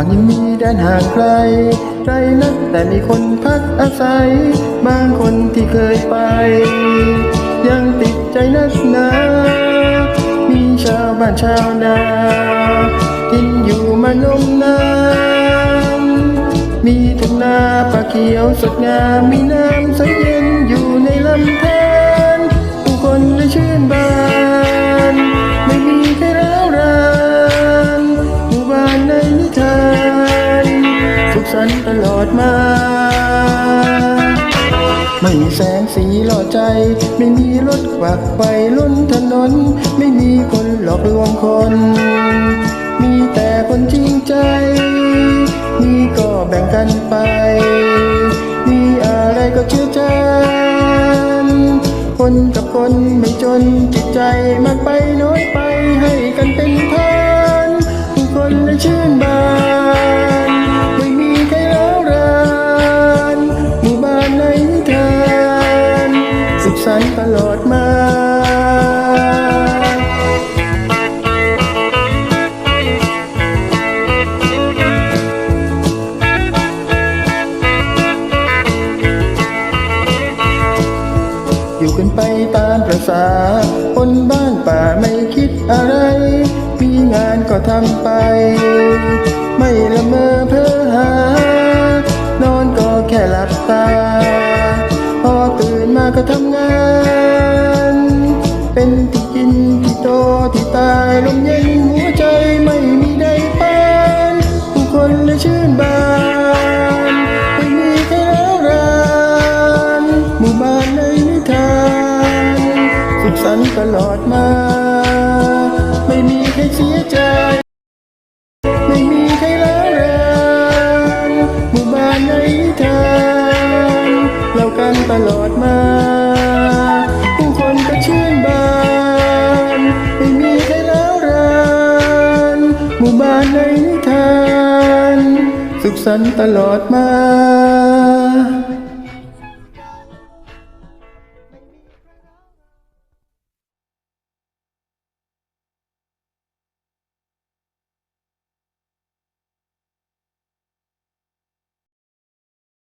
อนยังมีแดนห่างไกลไกลนักแต่มีคนพักอาศัย บางคนที่เคยไป ยังติดใจนักหนามีชาวบ้านชาวนากินอยู่มานมนานมีทุ่งนาป่าเขียวสดงามมีน้ำใสเย็นอยู่ในลำธารผู้คนได้ชื่นบานันตลอดมา ไม่มีแสงสีหล่อใจ ไม่มีรถกวักไปล้นถนน ไม่มีคนหลอกลวงคน มีแต่คนจริงใจ มีก็แบ่งกันไป มีอะไรก็เชื่อใจคนกับคนไม่จนจิตใจมากไปน้อยไปให้กันเป็นทานผู้คนและชื่นบาน นต์ตลอดมาอยู่กันไปตามประษาคนบ้านป่าไม่คิดอะไร มีงานก็ทำไป เป็นที่กินที่โตที่ตายลมเย็นหัวใจไม่มีใดปานผู้คนเลยชื่นบานไม่มีใครร้าวรานหมู่บ้านในนิทานสุขสันต์ตลอดมา ไม่มีใครเสียใจ นิทาน สุขสันต์ตลอดมา